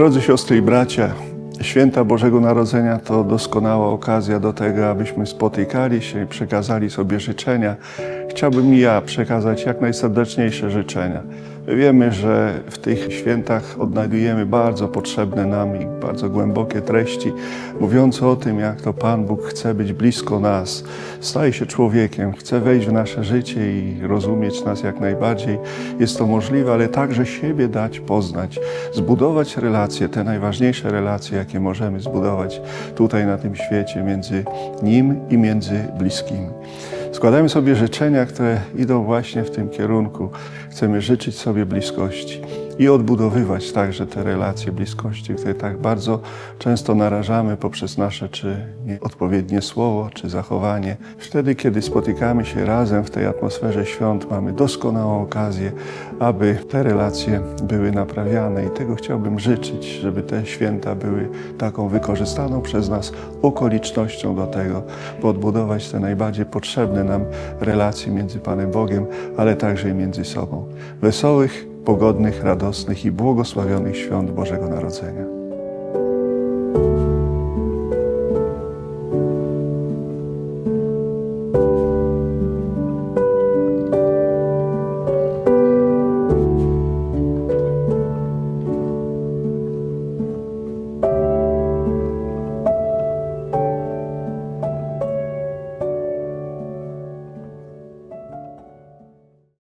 Drodzy siostry i bracia, święta Bożego Narodzenia to doskonała okazja do tego, abyśmy spotykali się i przekazali sobie życzenia. Chciałbym i ja przekazać jak najserdeczniejsze życzenia. My Wiemy, że w tych świętach odnajdujemy bardzo potrzebne nam i bardzo głębokie treści, mówiące o tym, jak to Pan Bóg chce być blisko nas, staje się człowiekiem, chce wejść w nasze życie i rozumieć nas jak najbardziej. Jest to możliwe, ale także siebie dać poznać, zbudować relacje, te najważniejsze relacje, jakie możemy zbudować tutaj na tym świecie między Nim i między bliskimi. Składamy sobie życzenia, które idą właśnie w tym kierunku. Chcemy życzyć sobie bliskości i odbudowywać także te relacje bliskości, które tak bardzo często narażamy poprzez nasze czy nieodpowiednie słowo, czy zachowanie. Wtedy, kiedy spotykamy się razem w tej atmosferze świąt, mamy doskonałą okazję, aby te relacje były naprawiane i tego chciałbym życzyć, żeby te święta były taką wykorzystaną przez nas okolicznością do tego, by odbudować te najbardziej potrzebne nam relacje między Panem Bogiem, ale także i między sobą. Wesołych, pogodnych, radosnych i błogosławionych świąt Bożego Narodzenia.